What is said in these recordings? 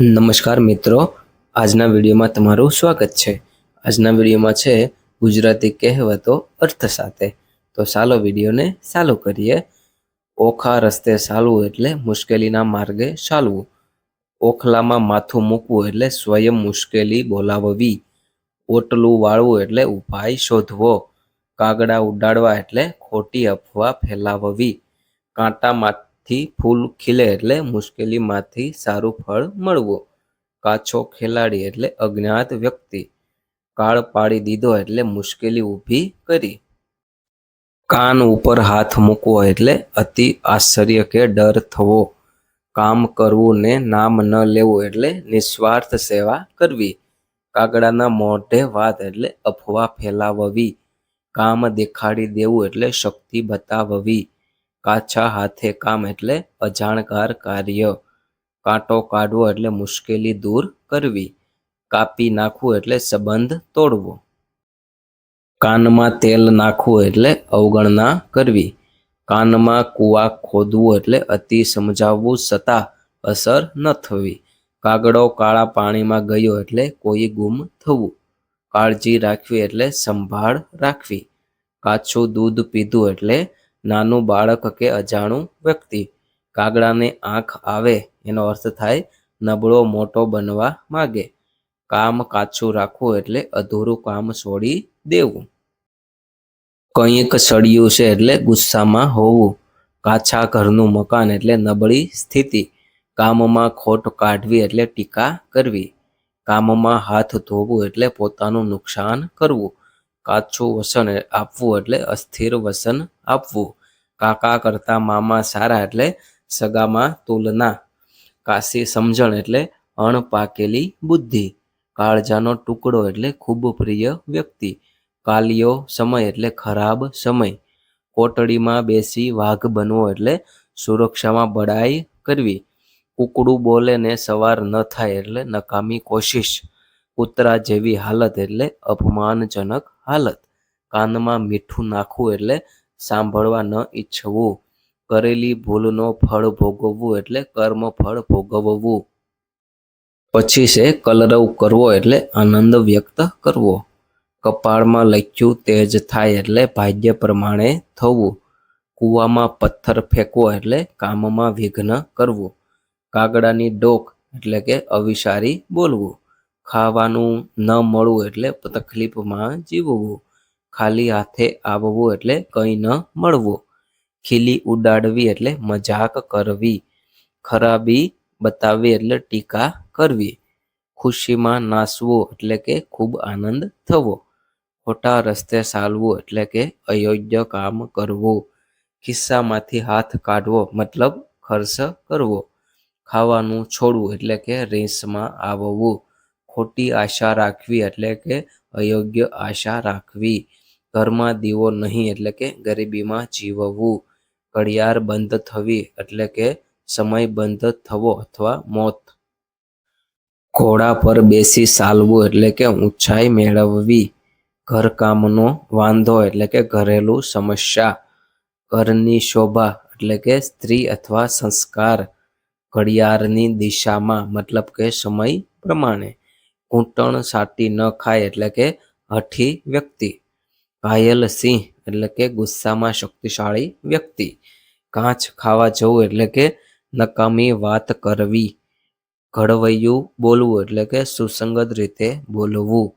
નમસ્કાર મિત્રો. આજના વિડીયોમાં તમારું સ્વાગત છે. આજના વિડીયોમાં છે ગુજરાતી કહેવતો અર્થ સાથે. તો ચાલો વિડીયોને ચાલુ કરીએ. ઓખા રસ્તે ચાલવું એટલે મુશ્કેલીના માર્ગે ચાલવું. ઓખલામાં માથું મૂકવું એટલે સ્વયં મુશ્કેલી બોલાવવી. ઓટલું વાળવું એટલે ઉપાય શોધવો. કાગડા ઉડાડવા એટલે ખોટી અફવા ફેલાવવી. કાંટામાંથી ફૂલ ખીલે એટલે મુશ્કેલીમાંથી સારું ફળ મળવું. કાચો ખેલાડી એટલે અજ્ઞાત વ્યક્તિ. કાળ પાડી દીધો એટલે મુશ્કેલી ઊભી કરી. કાન ઉપર હાથ મૂકવો એટલે અતિ આશ્ચર્ય કે ડર થવો. કામ કરવું ને નામ ન લેવું એટલે નિસ્વાર્થ સેવા કરવી. કાગડાના મોઢે વાત એટલે અફવા ફેલાવવી. કામ દેખાડી દેવું એટલે શક્તિ બતાવવી. કાચા હાથે કામ એટલે અજાણકાર કાર્ય. કાંટો કાઢવો એટલે મુશ્કેલી દૂર કરવી. કાપી નાખવું એટલે સંબંધ તોડવો. કાનમાં તેલ નાખવું એટલે અવગણના કરવી. કાનમાં કૂવા ખોદવું એટલે અતિ સમજાવવું છતાં અસર ન થવી. કાગડો કાળા પાણીમાં ગયો એટલે કોઈ ગુમ થવું. કાળજી રાખવી એટલે સંભાળ રાખવી. કાચું દૂધ પીધું એટલે નાનું બાળક કે અજાણું વ્યક્તિ. કાગડાને આંખ આવે એનો અર્થ થાય, નબળો મોટો બનવા માગે. કામ કાચું રાખવું એટલે અધૂરું કામ છોડી દેવું. કંઈક સળિયું છે એટલે ગુસ્સામાં હોવું. કાચા ઘરનું મકાન એટલે નબળી સ્થિતિ. કામમાં ખોટ કાઢવી એટલે ટીકા કરવી. કામમાં હાથ ધોવું એટલે પોતાનું નુકસાન કરવું. કાચું વસન આપવું એટલે અસ્થિર વસન આપવું. કાકા કરતા મામા સારા એટલે સગામાં તુલના. કાશી સમજણ એટલે અણપાકેલી બુદ્ધિ. કાળજાનો ટુકડો એટલે ખૂબ પ્રિય વ્યક્તિ. કાલિયો સમય એટલે ખરાબ સમય. કોટડીમાં બેસી વાઘ બનવો એટલે સુરક્ષામાં બડાઈ કરવી. કુકડું બોલે ને સવાર ન થાય એટલે નકામી કોશિશ. કૂતરા જેવી હાલત એટલે અપમાનજનક હાલત. કાનમાં મીઠું નાખવું એટલે સાંભળવા ન ઈચ્છવું. કરેલી ભૂલનો ફળ ભોગવવું એટલે કર્મ ફળ ભોગવવું. પછી છે કલરવ કરવો એટલે આનંદ વ્યક્ત કરવો. કપાળમાં લખ્યું તેજ થાય એટલે ભાગ્ય પ્રમાણે થવું. કૂવામાં પથ્થર ફેંકવો એટલે કામમાં વિઘ્ન કરવું. કાગડાની ડોક એટલે કે અવિશારી બોલવું. ખાવાનું ન મળવું એટલે તકલીફમાં જીવવું. ખાલી હાથે આવવું એટલે કંઈ ન મળવું. ખીલી ઉડાડવી એટલે મજાક કરવી. ખરાબી બતાવવી એટલે ટીકા કરવી. ખુશીમાં નાસવું એટલે કે ખૂબ આનંદ થવો. ખોટા રસ્તે ચાલવું એટલે કે અયોગ્ય કામ કરવું. ખિસ્સામાંથી હાથ કાઢવો મતલબ ખર્ચ કરવો. ખાવાનું છોડવું એટલે કે રેસમાં આવવું. ખોટી આશા રાખવી એટલે કે અયોગ્ય આશા રાખવી. ઘરમાં દીવો નહીં એટલે કે ગરીબીમાં જીવવું. ઘડિયાળ બંધ થવી એટલે કે સમય બંધ થવો અથવા મોત. ઘોડા પર બેસી ચાલવું એટલે કે ઊંચાઈ મેળવવી. ઘરકામનો વાંધો એટલે કે ઘરેલું સમસ્યા. ઘરની શોભા એટલે કે સ્ત્રી અથવા સંસ્કાર. ઘડિયાળની દિશામાં મતલબ કે સમય પ્રમાણે. ઘૂંટણ સાટી ન ખાય એટલે કે હઠી વ્યક્તિ. ઘાયલ સિંહ એટલે કે ગુસ્સામાં શક્તિશાળી વ્યક્તિ. કાચ ખાવા જવું એટલે કે નકામી વાત કરવી. ઘડવૈયું બોલવું એટલે કે સુસંગત રીતે બોલવું.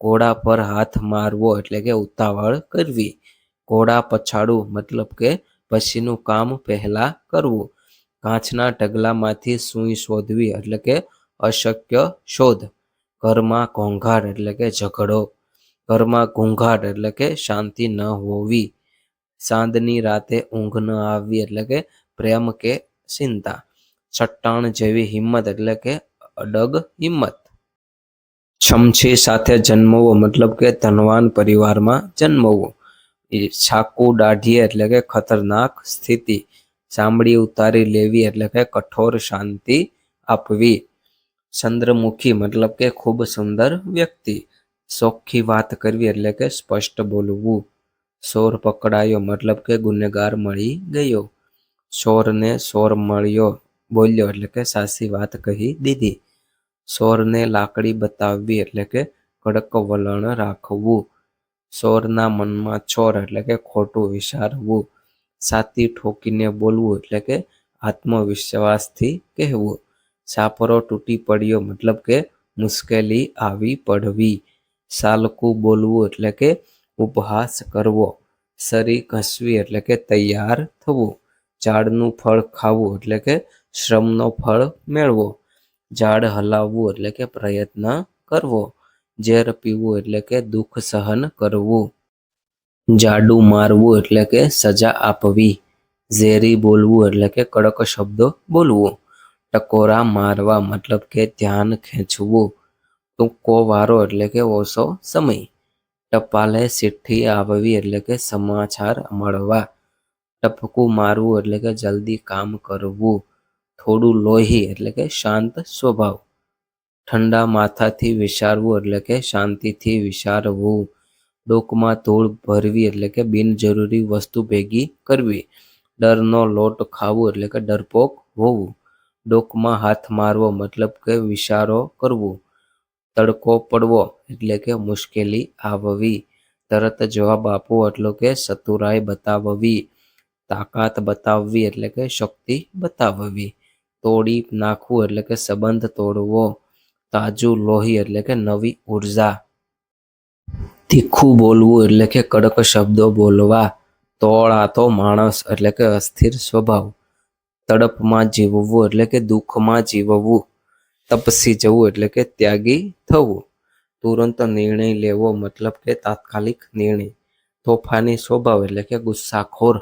ઘોડા પર હાથ મારવો એટલે કે ઉતાવળ કરવી. ઘોડા પછાડવું મતલબ કે પછીનું કામ પહેલા કરવું. કાચના ઢગલામાંથી સૂઈ શોધવી એટલે કે અશક્ય શોધ. ઘરમાં ઘોંઘાટ એટલે કે ઝઘડો. ઘરમાં ઘોંઘાટ એટલે કે શાંતિ ન હોવી. સાંજની રાતે ઊંઘ ન આવવી એટલે કે પ્રેમ કે ચિંતા. ચટ્ટાણ જેવી હિંમત એટલે કે અડગ હિંમત. છમછી સાથે જન્મવો મતલબ કે ધનવાન પરિવારમાં જન્મવું. એ છાકુ દાઢીએ એટલે કે ખતરનાક સ્થિતિ. ચામડી ઉતારી લેવી એટલે કે કઠોર શાંતિ આપવી. ચંદ્રમુખી મતલબ કે ખૂબ સુંદર વ્યક્તિ ચોખ્ખી વાત કરવી એટલે કે સ્પષ્ટ બોલવું ચોર પકડાયો મતલબ કે ગુનેગાર મળી ગયો ચોરને ચોર મળ્યો બોલ્યો એટલે કે સાચી વાત કહી દીધી સોરને લાકડી બતાવવી એટલે કે કડક વલણ રાખવું સોરના મનમાં ચોર એટલે કે ખોટું વિચારવું સાતી ઠોકીને બોલવું એટલે કે આત્મવિશ્વાસથી કહેવું સાપરો તૂટી પડ્યો, મતલબ કે મુશ્કેલી આવી પડવી. સાલકું બોલવું એટલે કે ઉપહાસ કરવો. સરી ઘસવી એટલે કે તૈયાર થવું. ઝાડનું ફળ ખાવું એટલે કે શ્રમનો ફળ મેળવો. ઝાડ હલાવવું એટલે કે પ્રયત્ન કરવો. ઝેર પીવું એટલે કે દુઃખ સહન કરવું. જાડું મારવું એટલે કે સજા આપવી. ઝેરી બોલવું એટલે કે કડક શબ્દો બોલવું. ટકોરા મારવા મતલબ કે ધ્યાન ખેંચવું ટૂંકો વારો એટલે કે ઓછો સમય ટપાલે ચિઠ્ઠી આવવી એટલે કે સમાચાર મળવા ટપકું મારવું એટલે કે જલ્દી કામ કરવું થોડું લોહી એટલે કે શાંત સ્વભાવ ઠંડા માથાથી વિચારવું એટલે કે શાંતિથી વિચારવું ડોકમાં ધૂળ ભરવી એટલે કે બિનજરૂરી વસ્તુ ભેગી કરવી ડરનો લોટ ખાવું એટલે કે ડરપોક હોવું ડોકમાં હાથ મારવો મતલબ કે વિચારો કરવું. તડકો પડવો એટલે કે મુશ્કેલી આવવી. તરત જવાબ આપવો એટલે કે ચતુરાઈ બતાવવી. તાકાત બતાવવી એટલે કે શક્તિ બતાવવી. તોડી નાખવું એટલે કે સંબંધ તોડવો. તાજું લોહી એટલે કે નવી ઊર્જા. તીખું બોલવું એટલે કે કડક શબ્દો બોલવા. તોળાતો માણસ એટલે કે અસ્થિર સ્વભાવ. તડપમાં જીવવું એટલે કે દુઃખમાં જીવવું, તપસી જવું એટલે કે ત્યાગી થવું. તુરંત નિર્ણય લેવો મતલબ કે તાત્કાલિક નિર્ણય. તોફાની સ્વભાવ એટલે કે ગુસ્સાખોર.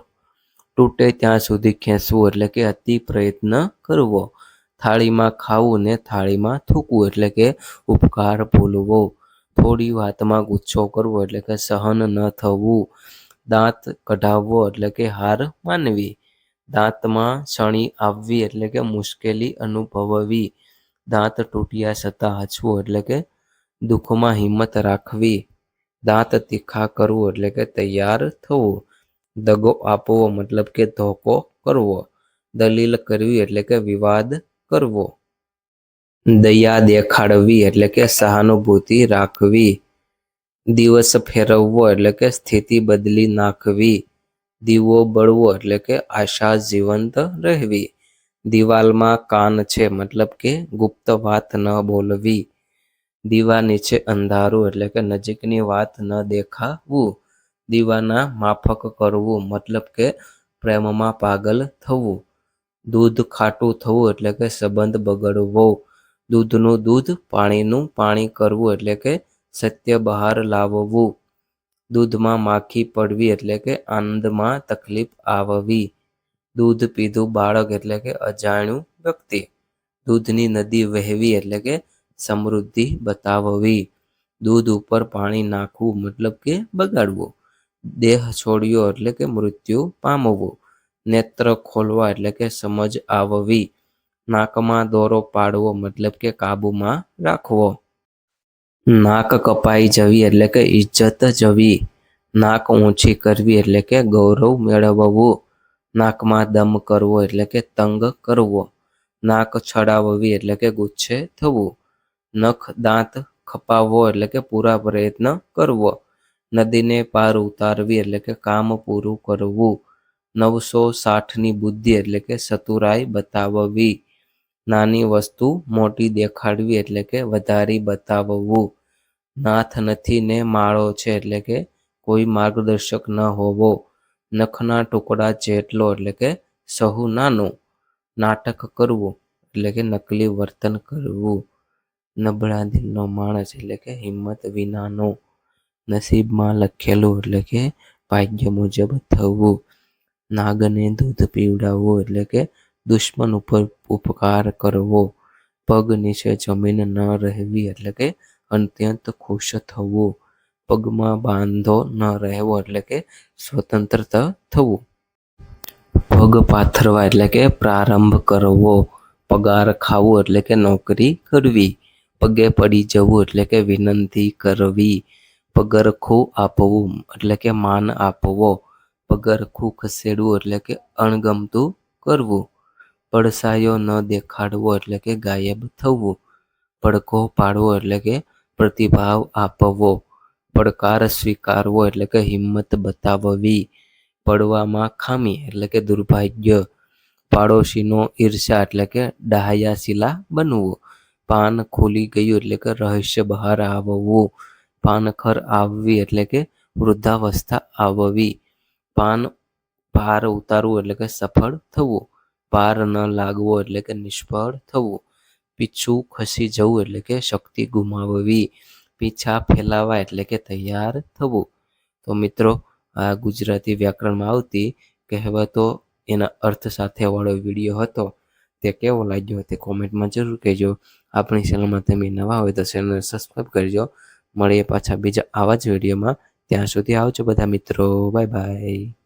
તૂટે ત્યાં સુધી ખેંચવું એટલે કે અતિ પ્રયત્ન કરવો. થાળીમાં ખાવું ને થાળીમાં થૂકવું એટલે કે ઉપકાર ભૂલવો. થોડી વાતમાં ગુસ્સો કરવો એટલે કે સહન ન થવું. દાંત કઢાવવો એટલે કે હાર માનવી. દાંતમાં સણી આવવી એટલે કે મુશ્કેલી અનુભવવી. દાંત તૂટ્યા છતાં હસવું એટલે કે દુઃખમાં હિંમત રાખવી. દાંત તીખા કરવું એટલે કે તૈયાર થવું. દગો આપવો મતલબ કે ધોકો કરવો. દલીલ કરવી એટલે કે વિવાદ કરવો. દયા દેખાડવી એટલે કે સહાનુભૂતિ રાખવી. દિવસ ફેરવવો એટલે કે સ્થિતિ બદલી નાખવી. દીવો બળવો એટલે કે આશા જીવંત રહેવી. દિવાલમાં કાન છે, મતલબ કે ગુપ્ત વાત ન બોલવી. દીવા નીચે અંધારું એટલે કે નજીકની વાત ન દેખાવું. દીવાના માફક કરવું, મતલબ કે પ્રેમમાં પાગલ થવું. દૂધ ખાટું થવું એટલે કે સંબંધ બગડવો. દૂધનું દૂધ, પાણીનું પાણી કરવું એટલે કે સત્ય બહાર લાવવું. દૂધમાં માખી પડવી એટલે કે આનંદમાં તકલીફ આવવી. દૂધ પીધું બાળક એટલે કે અજાણ્યું વ્યક્તિ. દૂધની નદી વહેવી એટલે કે સમૃદ્ધિ બતાવવી. દૂધ ઉપર પાણી નાખવું મતલબ કે બગાડવું. દેહ છોડ્યો એટલે કે મૃત્યુ પામવું. નેત્ર ખોલવા એટલે કે સમજ આવવી. નાકમાં દોરો પાડવો મતલબ કે કાબુમાં રાખવો. નાક કપાઈ જવી એટલે કે ઇજ્જત જવી. નાક ઊંચી કરવી એટલે કે ગૌરવ મેળવવું. નાકમાં દમ કરવો એટલે કે તંગ કરવો. નાક છડાવવી એટલે કે ગુચ્છે થવું. નખ દાંત ખપાવવો એટલે કે પૂરા પ્રયત્ન કરવો. નદીને પાર ઉતારવી એટલે કે કામ પૂરું કરવું. નવસો સાઠની બુદ્ધિ એટલે કે સતુરાઈ બતાવવી. નાની વસ્તુ મોટી દેખાડવી એટલે કે વધારી બતાવવું. નાથ નથી ને માળો છે એટલે કે કોઈ માર્ગદર્શક ન હોવો. નખના ટુકડા જેટલો એટલે કે સહુ નાનું નાટક કરવું એટલે કે નકલી વર્તન કરવું. નબળા દિલનો માણસ એટલે કે હિંમત વિનાનો નસીબમાં લખેલું એટલે કે ભાગ્ય મુજબ થવું. નાગને દૂધ પીવડાવવું એટલે કે દુશ્મન ઉપર ઉપકાર કરવો. પગ નીચે જમીન ન રહેવી એટલે કે અત્યંત ખુશ થવું. પગમાં બાંધો ન રહેવો એટલે કે સ્વતંત્ર થવું. પગ પાથરવા એટલે કે પ્રારંભ કરવો. પગાર ખાવો એટલે કે નોકરી કરવી. પગે પડી જવું એટલે કે વિનંતી કરવી. પગરખું આપવું એટલે કે માન આપવો. પગરખું ખસેડવું એટલે કે અણગમતું કરવું. પડસાયો ન દેખાડવો એટલે કે ગાયબ થવું. પડકો પાડવો એટલે કે પ્રતિભાવ આપવો, પડકાર સ્વીકારવો એટલે કે હિંમત બતાવવી, પડવામાં ખામી એટલે કે દુર્ભાગ્ય, પાડોશીનો ઈર્ષા એટલે કે ડાહ્યાશીલા બનવું, પાન ખુલી ગયું એટલે કે રહસ્ય બહાર આવવું, પાનખર આવવી એટલે કે વૃદ્ધાવસ્થા આવવી, પાન પાર ઉતારવું એટલે કે સફળ થવું, પાર ન લાગવો એટલે કે નિષ્ફળ થવું. પીછું ખસી જવું એટલે કે શક્તિ ગુમાવવી, પીછા ફેલાવા એટલે કે તૈયાર થવું. તો મિત્રો, આ ગુજરાતી વ્યાકરણમાં આવતી કહેવતો એના અર્થ સાથે વાળો વીડિયો હતો. તે કેવો લાગ્યો તે કોમેન્ટમાં જરૂર કહેજો. આપણી ચેનલમાં તમે નવા હોય તો ચેનલને સબસ્ક્રાઈબ કરજો. મળીએ પાછા બીજા આવા જ વિડીયોમાં. ત્યાં સુધી આવજો બધા મિત્રો. Bye bye.